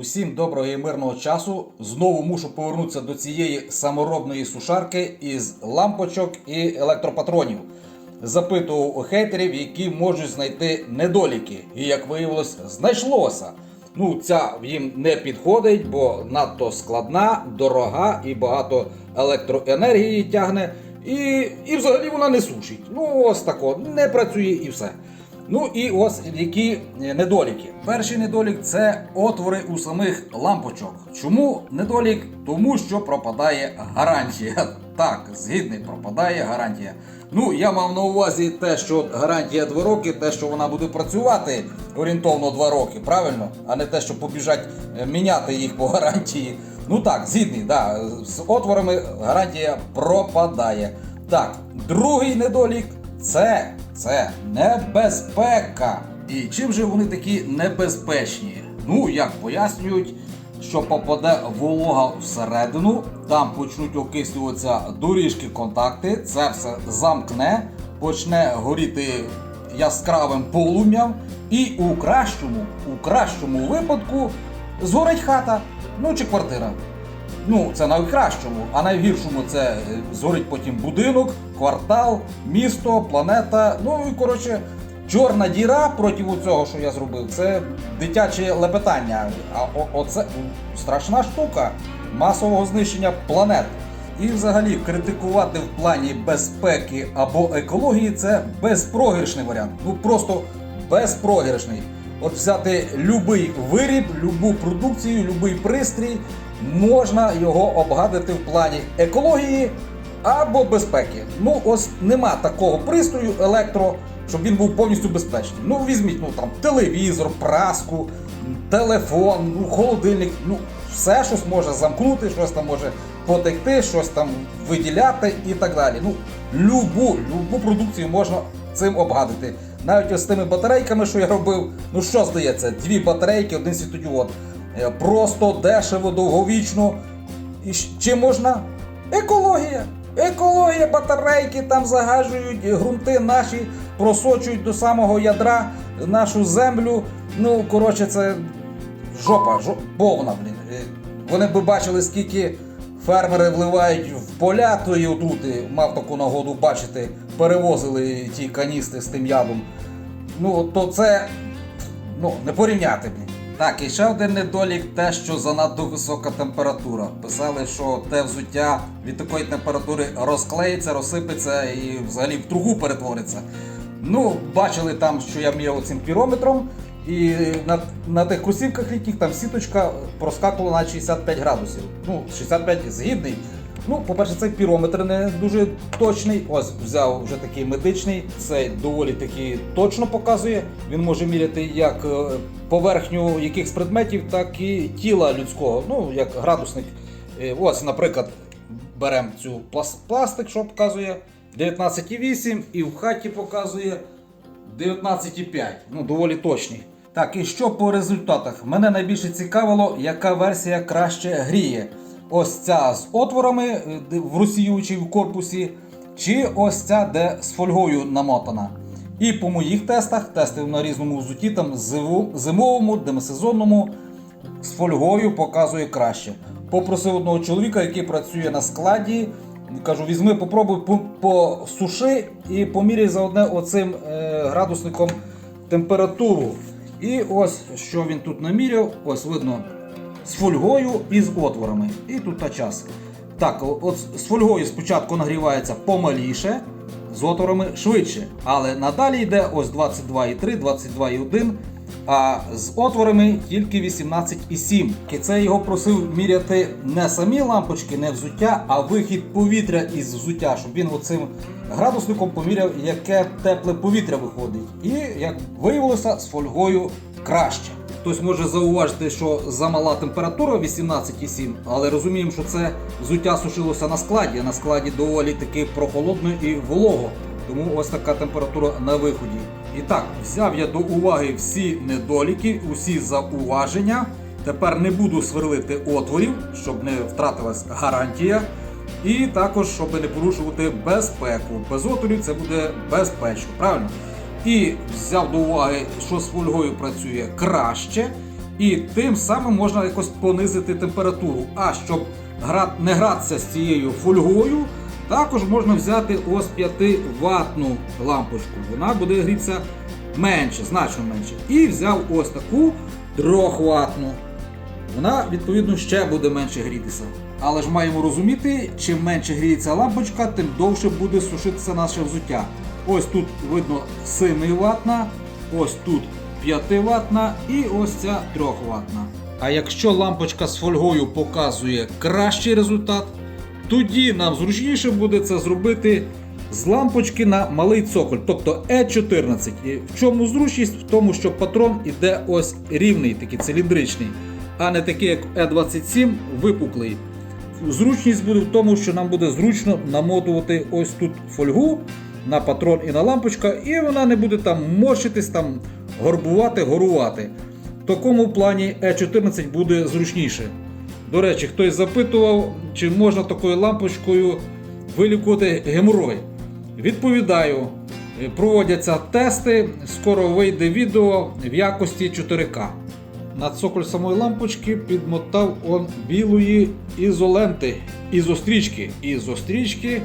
Усім доброго і мирного часу. Знову мушу повернутися до цієї саморобної сушарки із лампочок і електропатронів. Запитував у хейтерів, які можуть знайти недоліки. І як виявилось, знайшлося. Ну, ця їм не підходить, бо надто складна, дорога і багато електроенергії тягне. І, і взагалі вона не сушить. Ну, ось тако, не працює і все. Ну і ось які е, недоліки. Перший недолік це отвори у самих лампочок. Чому недолік? Тому що пропадає гарантія. Так, згідний, пропадає гарантія. Ну, я мав на увазі те, що гарантія 2 роки, те, що вона буде працювати орієнтовно 2 роки, правильно? А не те, що побіжать е, міняти їх по гарантії. Ну так, згідний, да, з отворами гарантія пропадає. Так, другий недолік це, це небезпека. І чим же вони такі небезпечні? Ну, як пояснюють, що попаде волога всередину, там почнуть окислюватися доріжки контакти, це все замкне, почне горіти яскравим полум'ям, і у кращому, у кращому випадку згорить хата, ну чи квартира. Ну, це найкращому, а найгіршому це е, згорить потім будинок, квартал, місто, планета. Ну і коротше, чорна діра проти цього, що я зробив, це дитяче лепетання. А оце страшна штука масового знищення планет. І взагалі критикувати в плані безпеки або екології це безпрограшний варіант. Ну просто безпрограшний. От взяти любий виріб, любу продукцію, любий пристрій, можна його обгадити в плані екології або безпеки. Ну, ось нема такого пристрою електро, щоб він був повністю безпечний. Ну, візьміть ну там телевізор, праску, телефон, ну, холодильник, ну все щось може замкнути, щось там може потекти, щось там виділяти і так далі. Ну, любу, любу продукцію можна цим обгадити. Навіть ось з тими батарейками, що я робив, ну що здається, дві батарейки, один світодіод. Е, Просто дешево, довговічно. І з можна? Екологія. Екологія, батарейки там загажують, ґрунти наші просочують до самого ядра нашу землю. Ну, коротше, це жопа, жопа повна, блін. Е, Вони би бачили, скільки фермери вливають в поля, то і отут мав таку нагоду бачити, перевозили ті каністри з тим ядом. Ну, то це ну, не порівняти, блін. Так, і ще один недолік те, що занадто висока температура. Писали, що те взуття від такої температури розклеїться, розсипеться і взагалі в труху перетвориться. Ну, бачили там, що я міряв цим пірометром, і на, на тих кросівках літніх там сіточка проскакувала на 65 градусів. Ну, 65 згідний. Ну, по-перше, цей пірометр не дуже точний. Ось взяв вже такий медичний. Цей доволі таки точно показує. Він може міряти як е, поверхню якихось предметів, так і тіла людського. Ну, як градусник. Е, Ось, наприклад, беремо цю плас- пластик, що показує 19,8 і в хаті показує 19,5. Ну, доволі точний. Так, і що по результатах? Мене найбільше цікавило, яка версія краще гріє. Ось ця з отворами е, в Росію чи в корпусі, чи ось ця, де з фольгою намотана. І по моїх тестах, тестив на різному взуті, там зимовому, демисезонному, з фольгою показує краще. Попросив одного чоловіка, який працює на складі. Кажу, візьми, попробуй по- посуши і поміряй заодне оцим е, градусником температуру. І ось що він тут наміряв, ось видно з фольгою і з отворами. І тут та час. Так, от з фольгою спочатку нагрівається помаліше, з отворами швидше. Але надалі йде ось 22,3, 22,1. А з отворами тільки 18,7. І Це його просив міряти не самі лампочки, не взуття, а вихід повітря із взуття, щоб він оцим градусником поміряв, яке тепле повітря виходить. І як виявилося, з фольгою краще. Хтось може зауважити, що замала температура 18,7, але розуміємо, що це взуття сушилося на складі. На складі доволі таки прохолодно і волого. Тому ось така температура на виході. І так, взяв я до уваги всі недоліки, усі зауваження. Тепер не буду сверлити отворів, щоб не втратилась гарантія. І також, щоб не порушувати безпеку. Без отворів це буде безпечно, правильно? І взяв до уваги, що з фольгою працює краще. І тим самим можна якось понизити температуру. А щоб не гратися з цією фольгою, також можна взяти ось 5 ватну лампочку. Вона буде грітися менше, значно менше. І взяв ось таку 3 ватну. Вона, відповідно, ще буде менше грітися. Але ж маємо розуміти, чим менше гріється лампочка, тим довше буде сушитися наше взуття. Ось тут видно 7 ватна, ось тут 5 ватна і ось ця 3 ватна. А якщо лампочка з фольгою показує кращий результат, тоді нам зручніше буде це зробити з лампочки на малий цоколь, тобто E14. І в чому зручність? В тому, що патрон іде ось рівний, такий циліндричний, а не такий, як E27, випуклий. Зручність буде в тому, що нам буде зручно намотувати ось тут фольгу на патрон і на лампочка, і вона не буде там морщитись, там горбувати, горувати. В такому плані E14 буде зручніше. До речі, хтось запитував, чи можна такою лампочкою вилікувати геморой. Відповідаю, е, проводяться тести, скоро вийде відео в якості 4К. На цоколь самої лампочки підмотав он білої ізоленти, ізострічки. Ізострічки,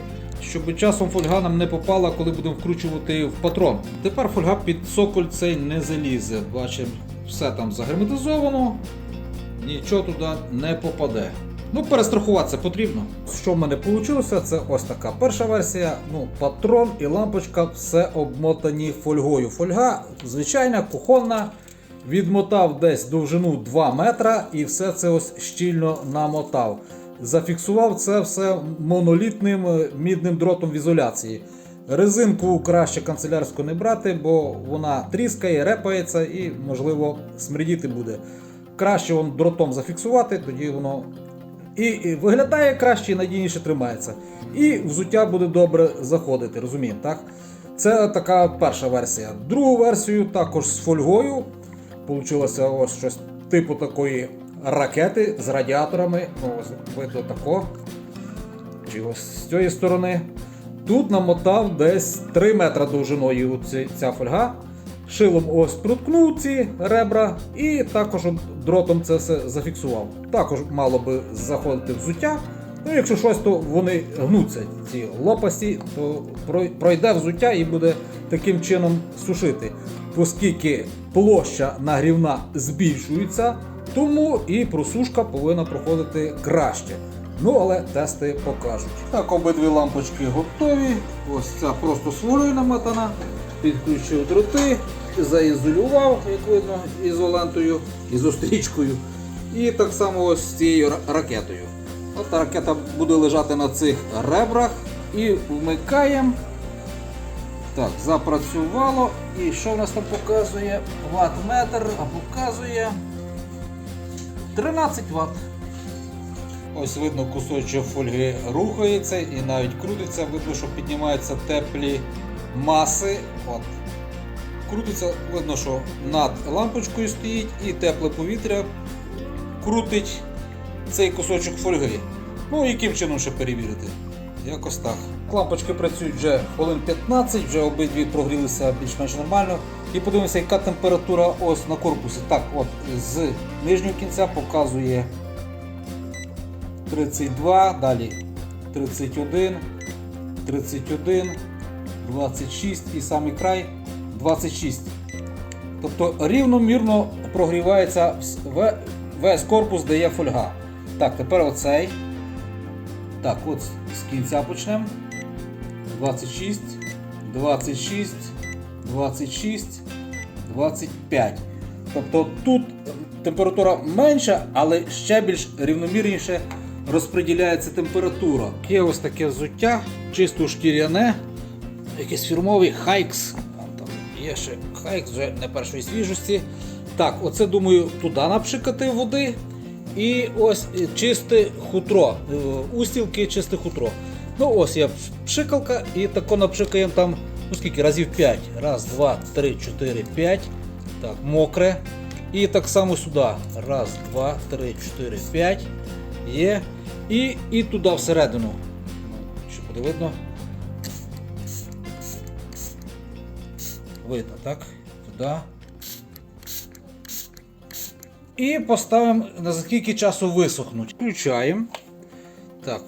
щоб часом фольга нам не попала, коли будемо вкручувати в патрон. Тепер фольга під цоколь цей не залізе. Бачимо, все там загерметизовано, нічого туди не попаде. Ну, перестрахуватися потрібно. Що в мене вийшло, це ось така перша версія. Ну, патрон і лампочка все обмотані фольгою. Фольга звичайна, кухонна. Відмотав десь довжину 2 метра і все це ось щільно намотав. Зафіксував це все монолітним е, мідним дротом в ізоляції. Резинку краще канцелярську не брати, бо вона тріскає, репається і, можливо, смердіти буде. Краще вон дротом зафіксувати, тоді воно і, виглядає краще і надійніше тримається. І взуття буде добре заходити, розуміємо, так? Це така перша версія. Другу версію також з фольгою. Получилося ось щось типу такої ракети з радіаторами. Ось видно тако. Чи ось з цієї сторони. Тут намотав десь 3 метри довжиною ця фольга. Шилом ось проткнув ці ребра і також дротом це все зафіксував. Також мало би заходити взуття. Ну, якщо щось, то вони гнуться, ці лопасті, то пройде взуття і буде таким чином сушити. Оскільки площа нагрівна збільшується, тому і просушка повинна проходити краще. Ну, але тести покажуть. Так, обидві лампочки готові. Ось ця просто сволою намотана. Підключив дроти, заізолював, як видно, ізолентою, ізострічкою. І так само ось з цією ракетою. От та ракета буде лежати на цих ребрах і вмикаємо. Так, запрацювало. І що в нас там показує? Ват метр, а показує 13 Вт. Ось видно, кусочок фольги рухається і навіть крутиться. Видно, що піднімаються теплі маси. От. Крутиться, видно, що над лампочкою стоїть і тепле повітря крутить цей кусочок фольги. Ну, яким чином ще перевірити? Якось так. Лампочки працюють вже хвилин 15, вже обидві прогрілися більш-менш нормально. І подивимося, яка температура ось на корпусі. Так, от з нижнього кінця показує 32, далі 31, 31, 26 і самий край 26. Тобто рівномірно прогрівається весь корпус, де є фольга. Так, тепер оцей. Так, от з- кінця почнемо. 26, 26, 26, 25. Тобто тут температура менша, але ще більш рівномірніше розподіляється температура. Є ось таке взуття, чисто шкіряне, якийсь фірмовий хайкс. Там є ще хайкс вже не першої свіжості. Так, оце думаю туди напшикати води. І ось чисте хутро. е, Устілки, чисте хутро. Ну ось є пшикалка і тако напшикаємо там, ну скільки, разів 5. Раз, два, три, чотири, п'ять. Так, мокре. І так само сюди. Раз, два, три, чотири, п'ять. Є. І, і туди всередину. Ну, Що буде видно? Видно, так? Туди. І поставимо на скільки часу висохнуть. Включаємо. Так,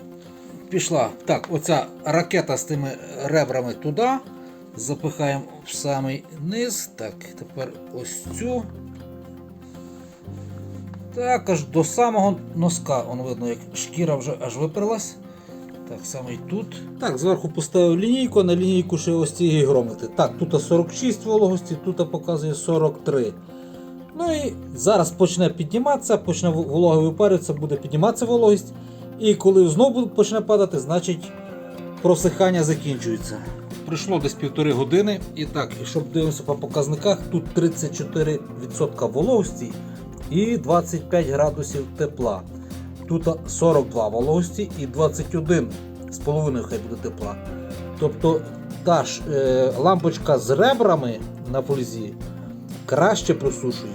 пішла. Так, оця ракета з тими ребрами туди. Запихаємо в самий низ. Так, тепер ось цю. Так, аж до самого носка. Воно видно, як шкіра вже аж виперлась. Так само і тут. Так, зверху поставив лінійку, на лінійку ще ось ці гігрометри. Так, тут 46 вологості, тут показує 43. Ну і зараз почне підніматися, почне волога випарюватися, буде підніматися вологість. І коли знову почне падати, значить просихання закінчується. Пройшло десь півтори години. І так, і щоб дивимося по показниках, тут 34% вологості і 25 градусів тепла. Тут 42 вологості і 21 з половиною хай буде тепла. Тобто та ж е, лампочка з ребрами на фользі краще просушує.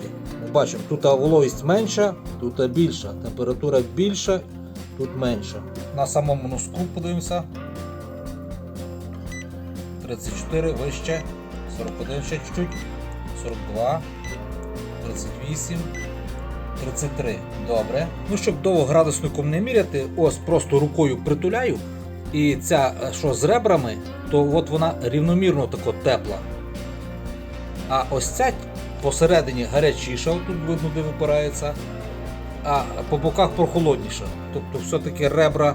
Бачимо, тут вологість менша, тут більша, температура більша, тут менша. На самому носку подивимося. 34 вище, 41 ще чуть-чуть, 42, 38, 33. Добре. Ну, щоб довго градусником не міряти, ось просто рукою притуляю. І ця, е, що з ребрами, то от вона рівномірно тако тепла. А ось ця посередині гарячіша, тут видно, де випирається, а по боках прохолодніша. Тобто все-таки ребра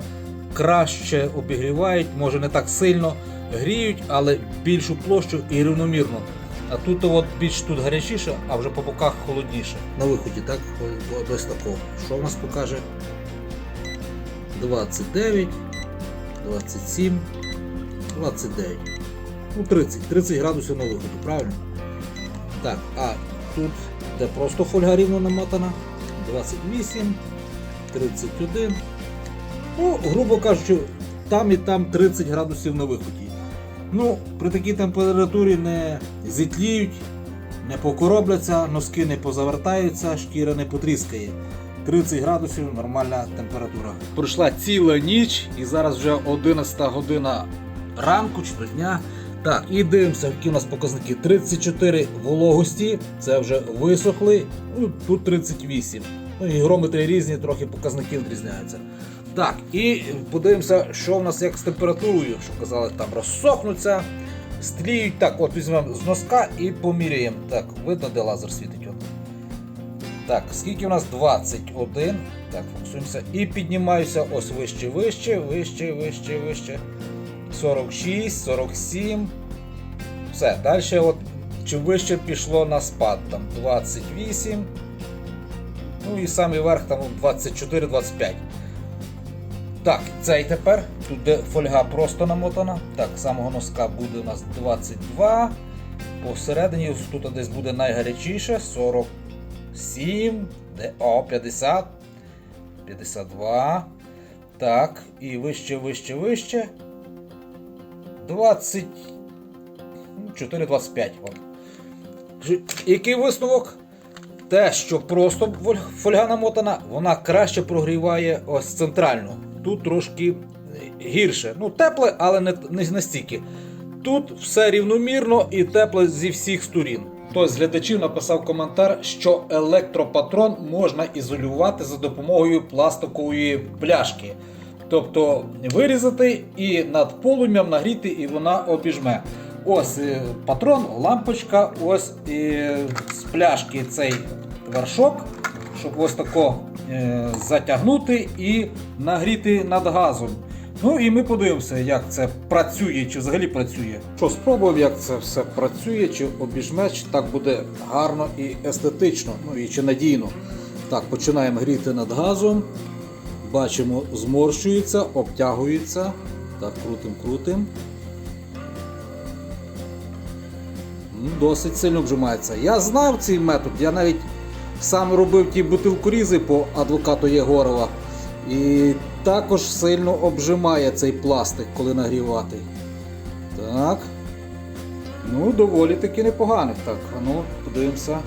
краще обігрівають, може не так сильно гріють, але більшу площу і рівномірно. А тут от більш тут гарячіше, а вже по боках холодніше. На виході, так? Ось такого. Що в нас покаже? 29, 27, 29. Ну, 30. 30 градусів на виході, правильно? Так, а тут, де просто фольга рівно намотана, 28, 31. Ну, грубо кажучи, там і там 30 градусів на виході. Ну, при такій температурі не зітліють, не покоробляться, носки не позавертаються, шкіра не потріскає. 30 градусів нормальна температура. Пройшла ціла ніч і зараз вже 11 година ранку чи дня. Так, і дивимося, які у нас показники. 34 вологості, це вже висохли. Ну, тут 38. Ну, гігрометри різні, трохи показники відрізняються. Так, і подивимося, що в нас як з температурою, що казали, там розсохнуться, стріють. Так, от візьмемо з носка і поміряємо. Так, видно, де лазер світить. От. Так, скільки у нас 21. Так, фокусуємося. І піднімаюся ось вище, вище, вище, вище, вище. 46, 47. Все, далі от чим вище пішло на спад, там 28. Ну і самий верх там 24-25. Так, цей тепер. Тут де фольга просто намотана. Так, самого носка буде у нас 22. Посередині тут десь буде найгарячіше 47. Де, о, 50. 52. Так, і вище, вище, вище. 24, 25. Який висновок? Те, що просто фольга намотана, вона краще прогріває ось центральну. Тут трошки гірше. Ну, тепле, але не, не настільки. Тут все рівномірно і тепле зі всіх сторін. Хтось з глядачів написав коментар, що електропатрон можна ізолювати за допомогою пластикової пляшки. Тобто вирізати і над полум'ям нагріти, і вона обіжме. Ось е, патрон, лампочка, ось е, з пляшки цей вершок, щоб ось тако е, затягнути і нагріти над газом. Ну і ми подивимося, як це працює, чи взагалі працює. Що, спробуємо, як це все працює, чи обіжме, чи так буде гарно і естетично, ну і чи надійно. Так, починаємо гріти над газом. Бачимо, зморщується, обтягується. Так, крутим, крутим. Ну, Досить сильно вжимається. Я знав цей метод, я навіть сам робив ті бутилкорізи по адвокату Єгорова. І також сильно обжимає цей пластик, коли нагрівати. Так. Ну, доволі таки непогано. Так, а ну, подивимося.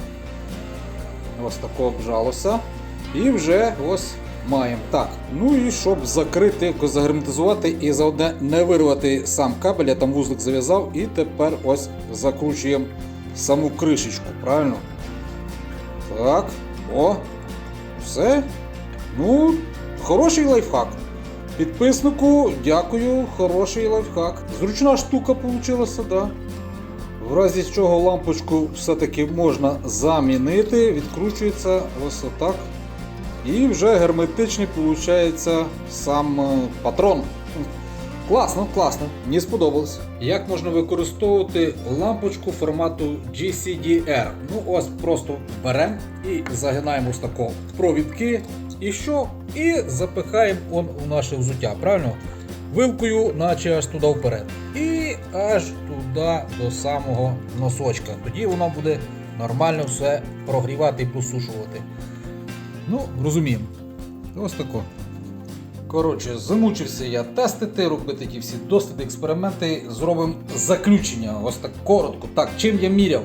Ось тако обжалося. І вже ось маємо. Так, ну і щоб закрити, якось загерметизувати і заодне не вирвати сам кабель, я там вузлик зав'язав і тепер ось закручуємо саму кришечку, правильно? Так, о, Все. Ну, хороший лайфхак. Підписнику дякую, хороший лайфхак. Зручна штука вийшла, да. В разі чого лампочку все-таки можна замінити, відкручується ось отак. І вже герметичний виходить сам е, патрон. Класно, класно, мені сподобалось. Як можна використовувати лампочку формату GCDR? Ну ось просто беремо і загинаємо ось тако провідки. І що? І запихаємо он у наше взуття, правильно? Вилкою, наче аж туди вперед. І аж туди до самого носочка. Тоді воно буде нормально все прогрівати і просушувати. Ну, розуміємо. Ось тако. Коротше, замучився я тестити, робити ті всі досліди, експерименти. Зробимо заключення. Ось так коротко. Так, чим я міряв?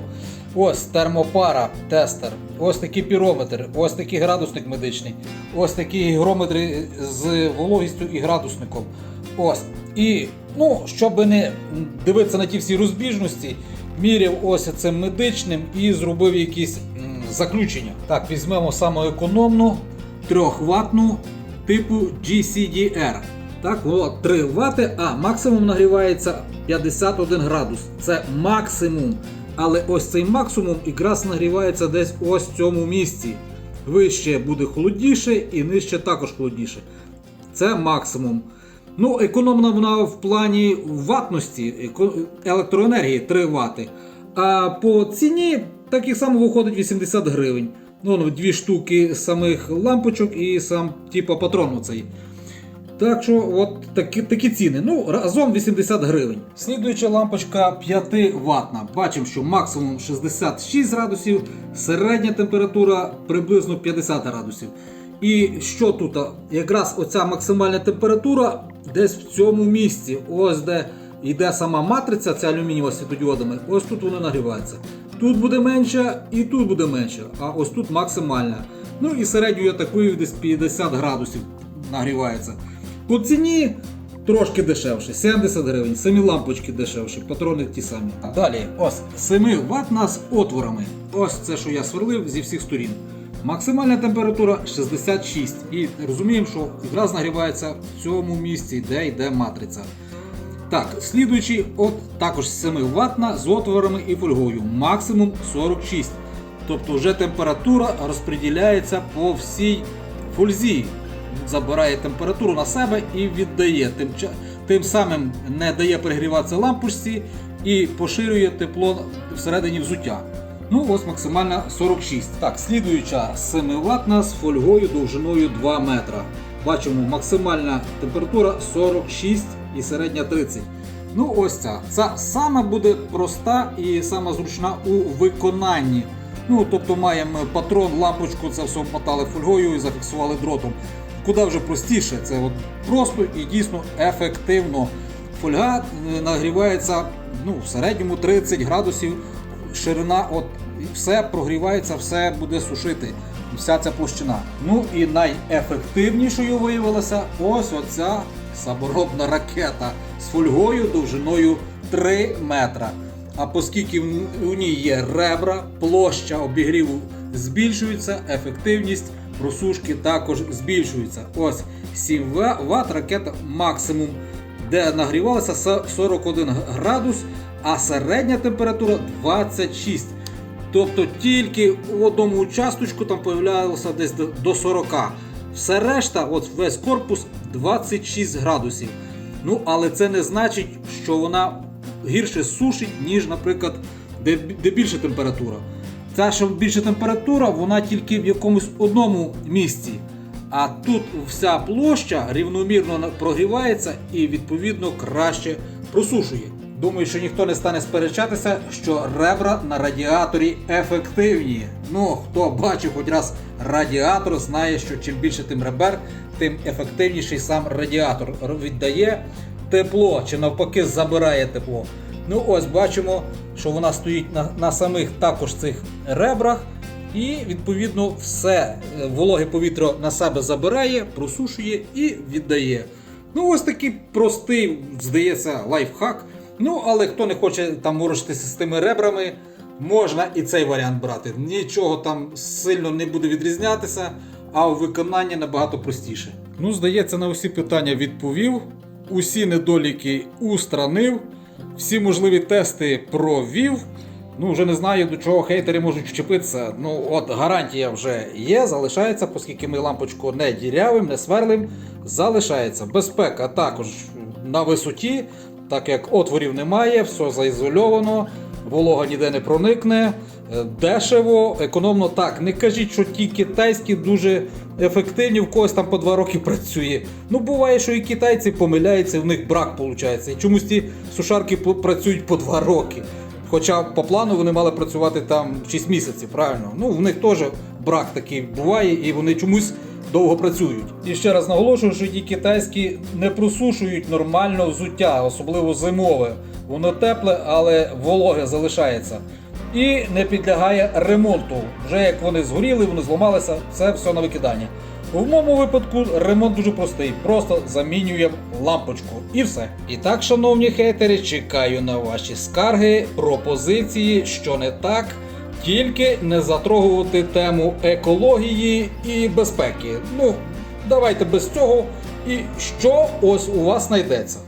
Ось термопара, тестер, ось такий пірометр, ось такий градусник медичний, ось такі гігрометри з вологістю і градусником. Ось. І, ну, щоб не дивитися на ті всі розбіжності, міряв ось цим медичним і зробив якісь заключення. Так, візьмемо саму економну 3 ватну типу GCDR. Так, о, 3 Вт, а максимум нагрівається 51 градус. Це максимум. Але ось цей максимум якраз нагрівається десь ось в цьому місці. Вище буде холодніше і нижче також холодніше. Це максимум. Ну, економна вона в плані ватності електроенергії 3 Вт. А по ціні так і само виходить 80 гривень. Ну, ну, дві штуки самих лампочок і сам типу патрон оцей. Так що, от такі, такі ціни. Ну, разом 80 гривень. Слідуюча лампочка 5 ватна. Бачимо, що максимум 66 градусів, середня температура приблизно 50 градусів. І що тут? Якраз оця максимальна температура десь в цьому місці. Ось де йде сама матриця, ця алюмінієва світодіодами, ось тут вона нагрівається. Тут буде менше і тут буде менше, а ось тут максимальна. Ну і середньою такою десь 50 градусів нагрівається. По ціні трошки дешевше, 70 гривень, самі лампочки дешевші, патрони ті самі. Далі, ось 7 Вт з отворами. Ось це, що я сверлив зі всіх сторін. Максимальна температура 66. І розуміємо, що якраз нагрівається в цьому місці, де йде матриця. Так, слідуючий, от також 7 ватна з отворами і фольгою. Максимум 46. Тобто вже температура розподіляється по всій фользі. Забирає температуру на себе і віддає. Тим, тим самим не дає перегріватися лампочці і поширює тепло всередині взуття. Ну, ось максимальна 46. Так, слідуюча 7 ватна з фольгою довжиною 2 метра. Бачимо, максимальна температура 46 і середня 30. Ну, ось ця. Ця сама буде проста і сама зручна у виконанні. Ну, тобто маємо патрон, лампочку, це все обмотали фольгою і зафіксували дротом. Куди вже простіше, це от просто і дійсно ефективно. Фольга е, нагрівається ну, в середньому 30 градусів, ширина, от все прогрівається, все буде сушити. Вся ця площина. Ну і найефективнішою виявилася ось оця саморобна ракета з фольгою довжиною 3 метра. А оскільки у ній є ребра, площа обігріву збільшується, ефективність просушки також збільшується. Ось 7 Вт ракета максимум, де нагрівалася 41 градус, а середня температура 26. Тобто тільки в одному участочку там появлялося десь до- до 40. Все решта, от весь корпус 26 градусів. Ну, але це не значить, що вона гірше сушить, ніж, наприклад, де, де більша температура. Та, що більша температура, вона тільки в якомусь одному місці. А тут вся площа рівномірно прогрівається і відповідно краще просушує. Думаю, що ніхто не стане сперечатися, що ребра на радіаторі ефективні. Ну, хто бачив хоч раз радіатор, знає, що чим більше тим ребер, тим ефективніший сам радіатор віддає тепло чи навпаки забирає тепло. Ну ось бачимо, що вона стоїть на, на самих також цих ребрах. І відповідно все е, вологе повітря на себе забирає, просушує і віддає. Ну, ось такий простий, здається, лайфхак. Ну, але хто не хоче там морочитися з тими ребрами, можна і цей варіант брати. Нічого там сильно не буде відрізнятися. а у виконанні набагато простіше. Ну, здається, на усі питання відповів, усі недоліки устранив, всі можливі тести провів. Ну, вже не знаю, до чого хейтери можуть вчепитися. Ну, от гарантія вже є, залишається, оскільки ми лампочку не дірявим, не сверлим, залишається. Безпека також на висоті, так як отворів немає, все заізольовано, волога ніде не проникне. Е, Дешево, економно так. Не кажіть, що ті китайські дуже ефективні, в когось там по два роки працює. Ну, буває, що і китайці помиляються, в них брак виходить. І чомусь ті сушарки працюють по два роки. Хоча по плану вони мали працювати там 6 місяців, правильно? Ну, в них теж брак такий буває, і вони чомусь довго працюють. І ще раз наголошую, що ті китайські не просушують нормально взуття, особливо зимове. Воно тепле, але вологе залишається. І не підлягає ремонту. Вже як вони згоріли, вони зламалися, це все на викидання. В моєму випадку ремонт дуже простий. Просто замінюємо лампочку і все. І так, шановні хейтери, чекаю на ваші скарги, пропозиції, що не так. Тільки не затрогувати тему екології і безпеки. Ну, давайте без цього. І що ось у вас знайдеться.